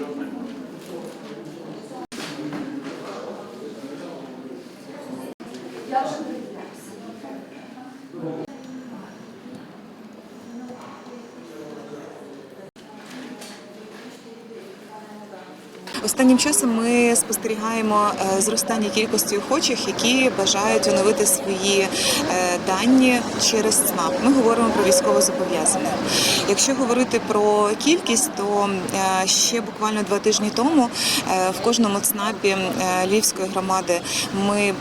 Я вже прийняла. Останнім часом ми спостерігаємо е, зростання кількості охочих, які бажають оновити свої е, дані через ЦНАП. Ми говоримо про військовозобов'язаних. Якщо говорити про кількість, то е, ще буквально два тижні тому в кожному ЦНАПі Львівської громади ми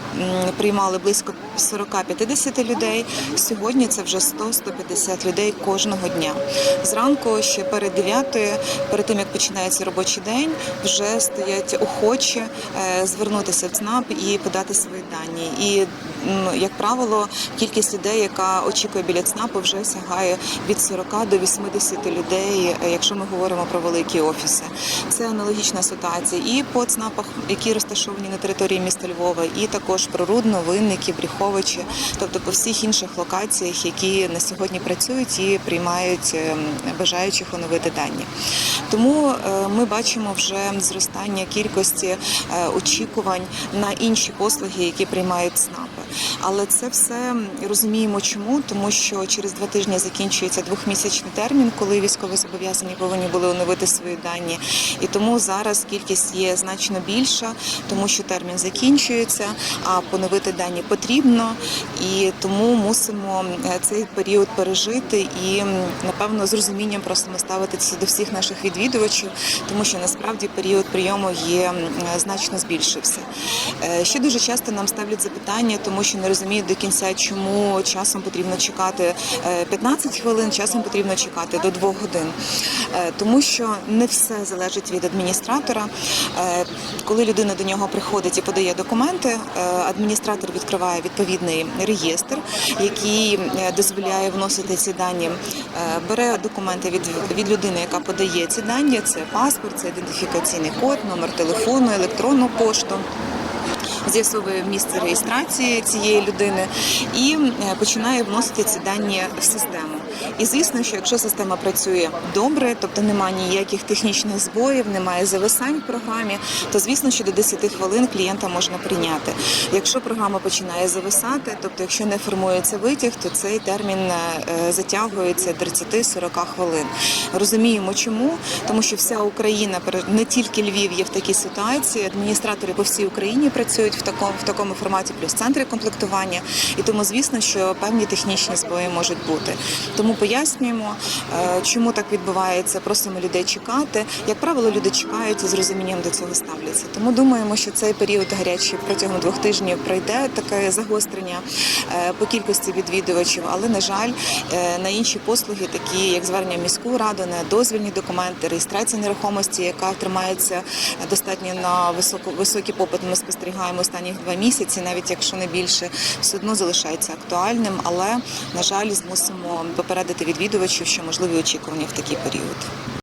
приймали близько 40-50 людей. Сьогодні це вже 100-150 людей кожного дня. Зранку ще перед 9, перед тим як починається робочий день, вже стоять охочі е, звернутися в ЦНАП і подати свої дані. І як правило, кількість людей, яка очікує біля ЦНАПу, вже сягає від 40 до 80 людей, е, якщо ми говоримо про великі офіси. Це аналогічна ситуація і по ЦНАПах, які розташовані на території міста Львова, і також про Рудно, Винники, Бріховичі, тобто по всіх інших локаціях, які на сьогодні працюють і приймають е, бажаючих оновити дані. Тому е, ми бачимо вже зростання кількості е, очікувань на інші послуги, які приймають ЦНАПи. Але це все розуміємо, чому тому, що через два тижні закінчується двохмісячний термін, коли військовозобов'язані повинні були оновити свої дані. І тому зараз кількість є значно більша, тому що термін закінчується, а поновити дані потрібно, і тому мусимо е, цей період пережити і напевно з розумінням просимо ставитися до всіх наших відвідувачів, тому що насправді період прийому є значно збільшився. Е, Ще дуже часто нам ставлять запитання, тому що не розуміють до кінця, чому часом потрібно чекати е, 15 хвилин, часом потрібно чекати до 2 годин. Е, Тому що не все залежить від адміністратора. Е, Коли людина до нього приходить і подає документи, е, адміністратор відкриває відповідний реєстр, який е, дозволяє вносити ці дані, Е, бере документи від, від людини, яка подає ці дані. Це паспорт, це ідентифікаційний код, номер телефону, електронну пошту. З'ясовує місце реєстрації цієї людини і е, починає вносити ці дані в систему. І звісно, що якщо система працює добре, тобто немає ніяких технічних збоїв, немає зависань в програмі, то звісно, що до 10 хвилин клієнта можна прийняти. Якщо програма починає зависати, тобто якщо не формується витяг, то цей термін е, затягується 30-40 хвилин. Розуміємо, чому тому, що вся Україна не тільки Львів є в такій ситуації. Адміністратори по всій Україні працюють в такому в такому форматі, плюс центри комплектування. І тому, звісно, що певні технічні збої можуть бути. Тому пояснюємо, е, чому так відбувається. Просимо людей чекати. Як правило, люди чекають і з розумінням до цього ставляться. Тому думаємо, що цей період гарячий протягом двох тижнів пройде таке загострення е, по кількості відвідувачів, але на жаль, е, на інші послуги, такі як звернення в міську раду, на дозвільні документи, реєстрація нерухомості, яка тримається достатньо на високо високий попит. Ми спостерігаємо останніх два місяці, навіть якщо не більше, все одно залишається актуальним. Але на жаль, змусимо попередити відвідувачів, що можливі очікування в такий період.